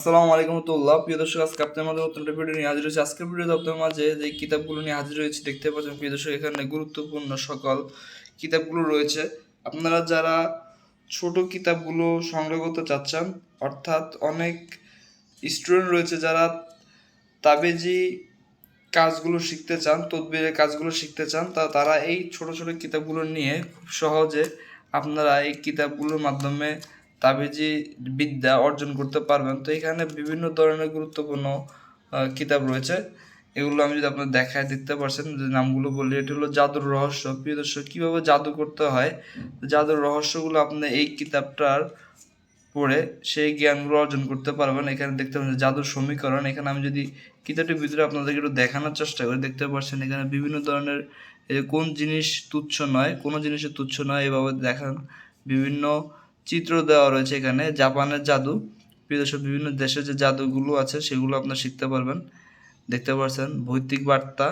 আসসালামু আলাইকুম রহমতুল্লাহ। প্রিয় দর্শক, আজকে আপনাদের মাঝে একটা ভিডিও নিয়ে হাজির হয়েছে। আজকের ভিডিওতে আপনাদের মাঝে যে কিতাবগুলো নিয়ে হাজির হয়েছে, দেখতে পাচ্ছেন প্রিয় দর্শক, এখানে গুরুত্বপূর্ণ সকল কিতাবগুলো রয়েছে। আপনারা যারা ছোট কিতাবগুলো সংগ্রহ করতে চাচ্ছেন, অর্থাৎ অনেক স্টুডেন্ট রয়েছে যারা তাবেজি কাজগুলো শিখতে চান, তদবিরের কাজগুলো শিখতে চান, তা তারা এই ছোট ছোট কিতাবগুলো নিয়ে খুব সহজে আপনারা এই কিতাবগুলোর মাধ্যমে তাবিজি বিদ্যা অর্জন করতে পারবেন। তো এখানে বিভিন্ন ধরনের গুরুত্বপূর্ণ কিতাব রয়েছে। এগুলো আমি যদি আপনার দেখায় দেখতে পারছেন যে নামগুলো বলি, এটি হলো জাদুর রহস্য। প্রিয় দর্শক, কীভাবে জাদু করতে হয়? জাদুর রহস্যগুলো আপনি এই কিতাবটার পড়ে সেই জ্ঞানগুলো অর্জন করতে পারবেন। এখানে দেখতে পাচ্ছেন জাদুর সমীকরণ। এখানে আমি যদি কিতাবটির ভিতরে আপনাদেরকে একটু দেখানোর চেষ্টা করি, দেখতে পাচ্ছেন এখানে বিভিন্ন ধরনের কোন জিনিস তুচ্ছ নয়, কোনো জিনিসের তুচ্ছ নয়। এভাবে দেখান বিভিন্ন চিত্র দেওয়া রয়েছে এখানে। জাপানের জাদু। বিদেশে বিভিন্ন দেশের যে জাদুগুলো আছে, সেগুলো আপনারা শিখতে পারবেন। দেখতে পাচ্ছেন ভৌতিক বার্তা।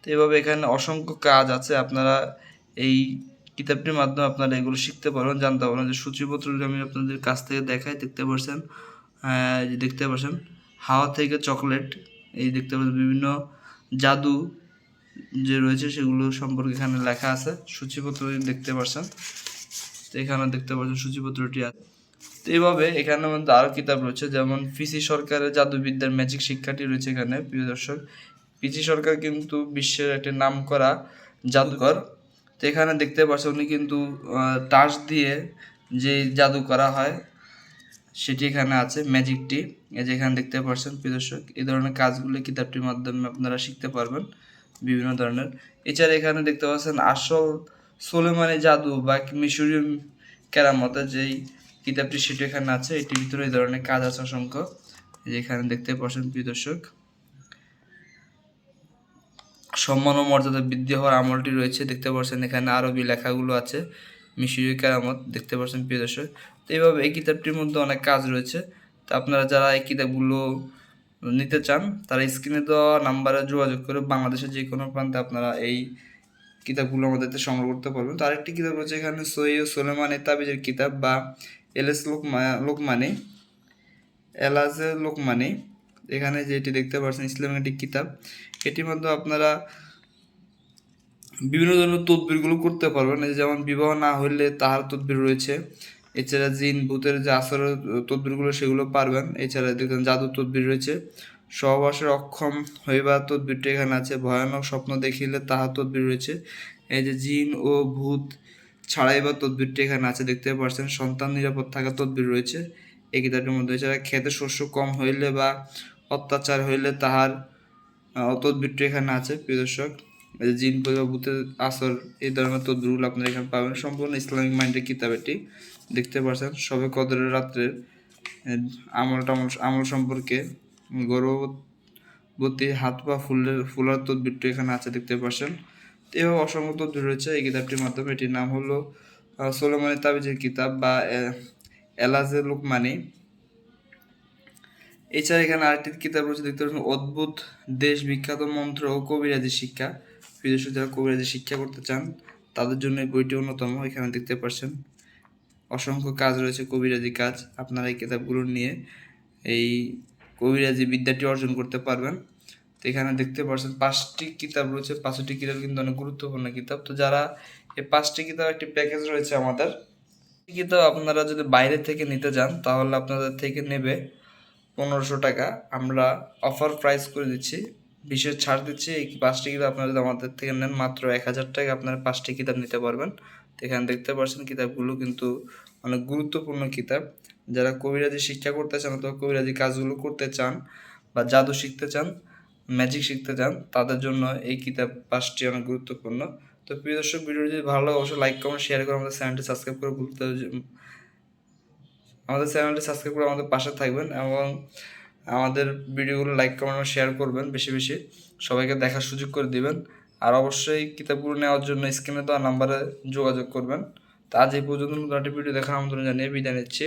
তো এভাবে এখানে অসংখ্য কাজ আছে। আপনারা এই কিতাবটির মাধ্যমে আপনারা এগুলো শিখতে পারবেন, জানতে পারবেন। যে সূচিপত্র আমি আপনাদের কাছ থেকে দেখাই, দেখতে পাচ্ছেন দেখতে পাচ্ছেন হাওয়া থেকে চকলেট, এই দেখতে পাচ্ছেন বিভিন্ন জাদু যে রয়েছে, সেগুলো সম্পর্কে এখানে লেখা আছে। সূচিপত্র দেখতে পাচ্ছেন এখানে দেখতে পাচ্ছেন সূচিপত্রটি আছে। তো এইভাবে এখানে মধ্যে আরও কিতাব রয়েছে, যেমন পিসি সরকারের জাদুবিদ্যার ম্যাজিক শিক্ষাটি রয়েছে এখানে, প্রিয় দর্শক। পিসি সরকার কিন্তু বিশ্বের একটি নাম করা জাদুকর। তো এখানে দেখতে পাচ্ছেন উনি কিন্তু টাচ দিয়ে যে জাদু করা হয়, সেটি এখানে আছে ম্যাজিকটি এই যে এখানে দেখতে পাচ্ছেন, প্রিয় দর্শক, এই ধরনের কাজগুলো কিতাবটির মাধ্যমে আপনারা শিখতে পারবেন বিভিন্ন ধরনের। এছাড়া এখানে দেখতে পাচ্ছেন আসল সোলেমানি জাদু বা মিশরীয় কেরামতের যেই কিতাবটি সেটি এখানে আছে, এটির ভিতরে এই ধরনের কাজ আছে অসংখ্য। এই যে এখানে দেখতে পাচ্ছেন, প্রিয় দর্শক। সম্মান ও মর্যাদা বৃদ্ধি হওয়ার আমলটি রয়েছে, দেখতে পাচ্ছেন এখানে আরবি লেখাগুলো আছে, মিশরীয় কেরামত, দেখতে পাচ্ছেন, প্রিয় দর্শক। তো এইভাবে এই কিতাবটির মধ্যে অনেক কাজ রয়েছে। তো আপনারা যারা এই কিতাবগুলো নিতে চান, তারা স্ক্রিনে দেওয়া নাম্বারে যোগাযোগ করে বাংলাদেশের যে কোনো প্রান্তে আপনারা এই কিতাবগুলো আমাদের সংগ্রহ করতে পারবেন। তো আরেকটি কিতাব রয়েছে এখানে সৈয়দ সোলেমানি তাবিজের কিতাব বা এল এস লোকমা, লোকমানি এলাজে লোকমানি। এখানে যেটি দেখতে পাচ্ছেন ইসলামিক একটি কিতাব। এটির মধ্যে আপনারা বিভিন্ন ধরনের তদবিরগুলো করতে পারবেন। যেমন বিবাহ না হইলে তাহার তদবির রয়েছে। এছাড়া জিন, ভূতের যে আসরের তদবিরগুলো সেগুলো পারবেন। এছাড়া দেখবেন জাদু তদবির রয়েছে। সহবাসের অক্ষম হইবার তদবিরটা এখানে আছে। ভয়ানক স্বপ্ন দেখিলে তাহার তদবির রয়েছে। এই যে জিন ও ভূত ছাড়াইবার তদবিরটি এখানে আছে, দেখতে পাচ্ছেন। সন্তান নিরাপদ থাকার তদবির রয়েছে। এই কিতাবটির মধ্যে এছাড়া খেতে শস্য কম হইলে বা অত্যাচার হইলে তাহার তদবিরটি এখানে আছে, প্রিয় দর্শক। জিন ভূতের আসর, এই ধরনের তদবিরগুলো আপনারা এখানে পাবেন। সম্পূর্ণ ইসলামিক মাইন্ডের কিতাব এটি। দেখতে পাচ্ছেন, সবে কদরের রাত্রের আমল টামল আমল সম্পর্কে গর্ভবতী হাত পা ফুলের ফুলার তদবিরটি এখানে আছে, দেখতে পাচ্ছেন। এভাবে অসংখ্য তদবির রয়েছে এই কিতাবটির মাধ্যমে। এটির নাম হলো সোলেমানি তাবিজের কিতাব বা এলাজে লুকমানি। এছাড়া এখানে আরেকটি কিতাব রয়েছে, দেখতে পাচ্ছেন, অদ্ভুত দেশ বিখ্যাত মন্ত্র ও কবিরাজি শিক্ষা। বিদেশে যারা কবিরাজি শিক্ষা করতে চান, তাদের জন্য এই বইটি অন্যতম, এখানে দেখতে পাচ্ছেন। অসংখ্য কাজ রয়েছে কবিরাজি কাজ, আপনারা এই কিতাবগুলো নিয়ে এই কবিরাজি বিদ্যাটি অর্জন করতে পারবেন। তো এখানে দেখতে পাচ্ছেন পাঁচটি কিতাব রয়েছে। পাঁচটি কিতাব কিন্তু অনেক গুরুত্বপূর্ণ কিতাব। তো যারা এই পাঁচটি কিতাব একটি প্যাকেজ রয়েছে আমাদের কিতাব আপনারা যদি বাইরে থেকে নিতে যান, তাহলে আপনাদের থেকে নেবে পনেরোশো টাকা। আমরা অফার প্রাইস করে দিচ্ছি, বিশেষ ছাড় দিচ্ছি। এই পাঁচটি কিতাব আপনারা যদি আমাদের থেকে নেন, মাত্র এক হাজার টাকা আপনারা পাঁচটি কিতাব নিতে পারবেন। তো এখানে দেখতে পাচ্ছেন কিতাবগুলো কিন্তু অনেক গুরুত্বপূর্ণ কিতাব। যারা কবিরাজি শিক্ষা করতে চান অথবা কবিরাজি কাজগুলো করতে চান বা জাদু শিখতে চান ম্যাজিক শিখতে চান, তাদের জন্য এই কিতাব পাঁচটি অনেক গুরুত্বপূর্ণ। তো প্রিয় দর্শক ভিডিও যদি ভালো লাগে, অবশ্যই লাইক কমেন্ট শেয়ার করে আমাদের চ্যানেলটি সাবস্ক্রাইব করে ভুলতে আমাদের চ্যানেলটি সাবস্ক্রাইব করে আমাদের পাশে থাকবেন এবং আমাদের ভিডিওগুলো লাইক কমেন্ট শেয়ার করবেন বেশি বেশি। সবাইকে দেখার সুযোগ করে দিবেন। আর অবশ্যই কিতাবগুলো নেওয়ার জন্য স্ক্রিনে দেওয়া নাম্বারে যোগাযোগ করবেন। তো আজ এই পর্যন্ত নতুন একটি ভিডিও দেখার আমন্ত্রণ জানিয়ে বিদায় নিচ্ছি।